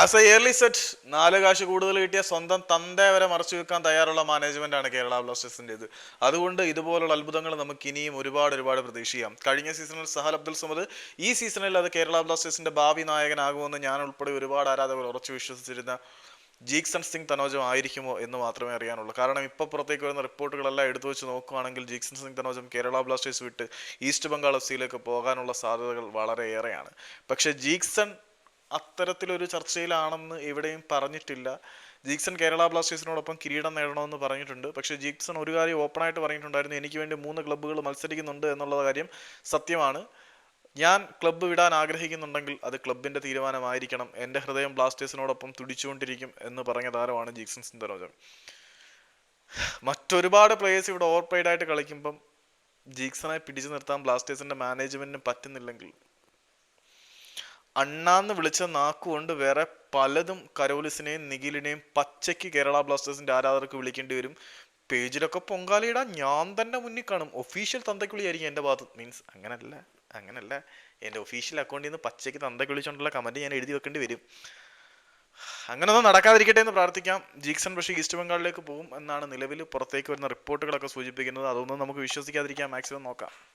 As A yearly set നാല് കാശ് കൂടുതൽ കിട്ടിയ സ്വന്തം തന്തയെ വരെ മറച്ചു വെക്കാൻ തയ്യാറുള്ള മാനേജ്മെന്റ് ആണ് കേരള ബ്ലാസ്റ്റേഴ്സിന്റെത് അതുകൊണ്ട് ഇതുപോലുള്ള അത്ഭുതങ്ങൾ നമുക്ക് ഇനിയും ഒരുപാട് ഒരുപാട് പ്രതീക്ഷിക്കാം. കഴിഞ്ഞ സീസണിൽ സഹൽ അബ്ദുൽ സമദ് ഈ സീസണിൽ അത് കേരള ബ്ലാസ്റ്റേഴ്സിന്റെ ഭാവി നായകനാകുമെന്ന് ഞാൻ ഉൾപ്പെടെ ഒരുപാട് ആരാധകർ ഉറച്ചു വിശ്വസിച്ചിരുന്ന ജീക്സൺ സിംഗ് തനോജം ആയിരിക്കുമോ എന്ന് മാത്രമേ അറിയാനുള്ളൂ. കാരണം ഇപ്പോൾ പുറത്തേക്ക് വരുന്ന റിപ്പോർട്ടുകളെല്ലാം എടുത്തു വെച്ച് നോക്കുകയാണെങ്കിൽ ജീക്സൺ സിംഗ് തനോജം കേരള ബ്ലാസ്റ്റേഴ്സ് വിട്ട് ഈസ്റ്റ് ബംഗാൾ എഫ് സിയിലേക്ക് പോകാനുള്ള സാധ്യതകൾ വളരെയേറെയാണ്. പക്ഷേ ജീക്സൺ അത്തരത്തിലൊരു ചർച്ചയിലാണെന്ന് എവിടെയും പറഞ്ഞിട്ടില്ല. ജീക്സൺ കേരള ബ്ലാസ്റ്റേഴ്സിനോടൊപ്പം കിരീടം നേടണമെന്ന് പറഞ്ഞിട്ടുണ്ട്. പക്ഷേ ജീക്സൺ ഒരു കാര്യം ഓപ്പണായിട്ട് പറഞ്ഞിട്ടുണ്ടായിരുന്നു. എനിക്ക് വേണ്ടി മൂന്ന് ക്ലബ്ബുകൾ മത്സരിക്കുന്നുണ്ട് എന്നുള്ള കാര്യം സത്യമാണ്. ഞാൻ ക്ലബ്ബ് വിടാൻ ആഗ്രഹിക്കുന്നുണ്ടെങ്കിൽ അത് ക്ലബിന്റെ തീരുമാനമായിരിക്കണം. എന്റെ ഹൃദയം ബ്ലാസ്റ്റേഴ്സിനോടൊപ്പം തുടിച്ചുകൊണ്ടിരിക്കും എന്ന് പറഞ്ഞ താരമാണ് ജീക്സൺ സുന്ദരോജൻ മറ്റൊരുപാട് പ്ലേയേഴ്സ് ഇവിടെ ഓവർപെയ്ഡായിട്ട് കളിക്കുമ്പം ജീക്സണെ പിടിച്ചു നിർത്താൻ ബ്ലാസ്റ്റേഴ്സിന്റെ മാനേജ്മെന്റിന് പറ്റുന്നില്ലെങ്കിൽ അണ്ണാന്ന് വിളിച്ച നാക്കുകൊണ്ട് വേറെ പലതും കരോലിസിനെയും നിഖിലിനെയും പച്ചയ്ക്ക് കേരള ബ്ലാസ്റ്റേഴ്സിന്റെ ആരാധകർക്ക് വിളിക്കേണ്ടി വരും. പേജിലൊക്കെ പൊങ്കാലയിടാൻ ഞാൻ തന്നെ മുന്നിൽ കാണും. ഒഫീഷ്യൽ തന്തക്കുളിയായിരിക്കും എന്റെ ഭാഗത്ത്. മീൻസ് അങ്ങനല്ല അങ്ങനല്ല. എന്റെ ഒഫീഷ്യൽ അക്കൗണ്ടിൽ നിന്ന് പച്ചയ്ക്ക് തന്തക്ക് വിളിച്ചുകൊണ്ടുള്ള കമന്റ് ഞാൻ എഴുതി വെക്കേണ്ടി വരും. അങ്ങനൊന്നും നടക്കാതിരിക്കട്ടെ എന്ന് പ്രാർത്ഥിക്കാം. ജീക്സൺ പക്ഷേ ഈസ്റ്റ് ബംഗാളിലേക്ക് പോകും എന്നാണ് നിലവിൽ പുറത്തേക്ക് വരുന്ന റിപ്പോർട്ടുകളൊക്കെ സൂചിപ്പിക്കുന്നത്. അതൊന്നും നമുക്ക് വിശ്വസിക്കാതിരിക്കാം. മാക്സിമം നോക്കാം.